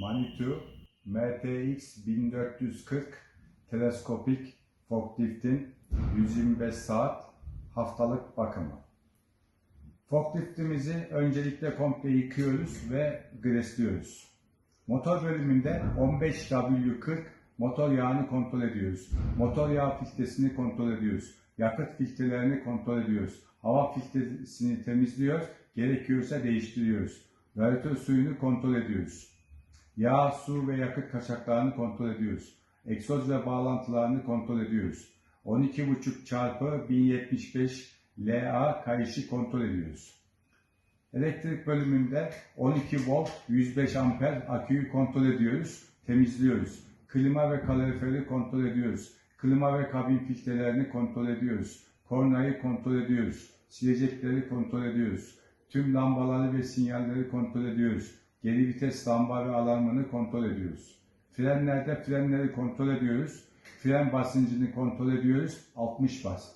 Manitou MTX 1440 teleskopik forkliftin 125 saat haftalık bakımı. Forkliftimizi öncelikle komple yıkıyoruz ve gresliyoruz. Motor bölümünde 15W40 motor yağını kontrol ediyoruz. Motor yağ filtresini kontrol ediyoruz. Yakıt filtrelerini kontrol ediyoruz. Hava filtresini temizliyor, gerekiyorsa değiştiriyoruz. Radyatör suyunu kontrol ediyoruz. Yağ, su ve yakıt kaçaklarını kontrol ediyoruz. Egzoz ve bağlantılarını kontrol ediyoruz. 12,5 çarpı 1075 LA kayışı kontrol ediyoruz. Elektrik bölümünde 12 volt 105 amper aküyü kontrol ediyoruz, temizliyoruz. Klima ve kaloriferi kontrol ediyoruz. Klima ve kabin filtrelerini kontrol ediyoruz. Kornayı kontrol ediyoruz. Silecekleri kontrol ediyoruz. Tüm lambaları ve sinyalleri kontrol ediyoruz. Geri vites lamba ve alarmını kontrol ediyoruz. Frenlerde frenleri kontrol ediyoruz. Fren basıncını kontrol ediyoruz. 60 bas.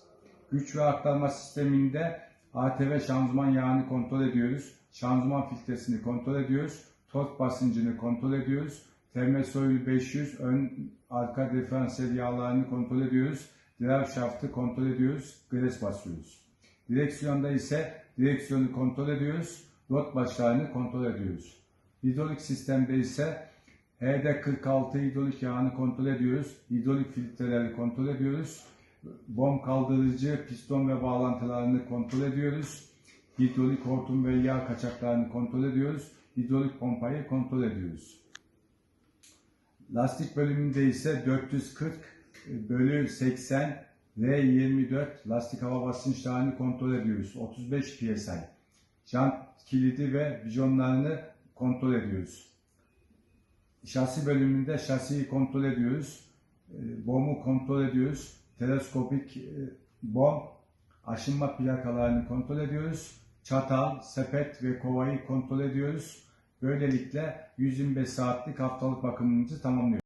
Güç ve aktarma sisteminde ATV şanzıman yağını kontrol ediyoruz. Şanzıman filtresini kontrol ediyoruz. Tork basıncını kontrol ediyoruz. Termosoil 500 ön arka diferansiyel yağlarını kontrol ediyoruz. Drive şaftı kontrol ediyoruz. Gres basıyoruz. Direksiyonda ise direksiyonu kontrol ediyoruz. Rot başlarını kontrol ediyoruz. Hidrolik sistemde ise HD46 hidrolik yağını kontrol ediyoruz. Hidrolik filtreleri kontrol ediyoruz. Bom kaldırıcı, piston ve bağlantılarını kontrol ediyoruz. Hidrolik hortum ve yağ kaçaklarını kontrol ediyoruz. Hidrolik pompayı kontrol ediyoruz. Lastik bölümünde ise 440 bölü 80 R24 lastik hava basınçlarını kontrol ediyoruz. 35 psi. Jant kilidi ve vijonlarını kontrol ediyoruz. Şasi bölümünde şasiyi kontrol ediyoruz. E, Bomu kontrol ediyoruz. Teleskopik e, bom aşınma plakalarını kontrol ediyoruz. Çatal, sepet ve kovayı kontrol ediyoruz. Böylelikle 125 saatlik haftalık bakımımızı tamamlıyoruz.